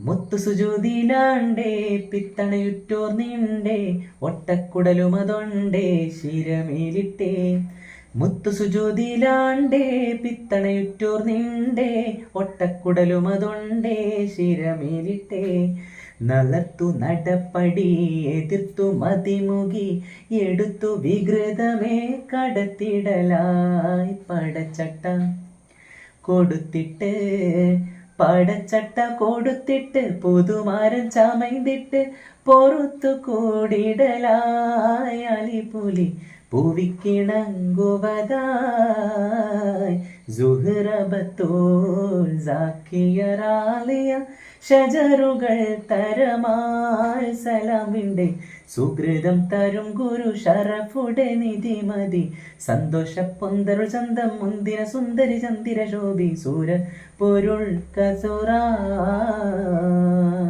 മുത്തു സുജൂതിയിലാണ്ടേ പിത്തണയുറ്റോർ നീണ്ടേ ഒട്ടക്കുടലുമതൊണ്ടേ ശിരമേലിട്ടേ. മുത്തു സുജൂതിയിലാണ്ടേ പിത്തണയുറ്റോർ നീണ്ടേ ഒട്ടക്കുടലുമതൊണ്ടേ ശിരമേലിട്ടേ. നളർത്തു നടപ്പടി എതിർത്തു മതിമുകി എടുത്തു വികൃതമേ കടത്തിടലായി പടച്ചട്ട. കൊടുത്തിട്ട് പടച്ചട്ട കൊടുത്തിട്ട് പുതുമാരൻ ചമയ്തിട്ട് പൊറത്തു കൂടിടലായ അലിപുലി പൂവിക്കിണങ്ങുവതായി. സാക്കിയറാലിയ ഷജറുകൾ തരമായി സലാമിന്റെ സുഹൃതം തരും ഗുരു ഷറഫുടെ നിധിമതി. സന്തോഷ പൊന്തരു ചന്തം മുന്തിര സുന്ദരി ചന്ദിര ശോഭി. സൂര പൊരുൾ കസുറാ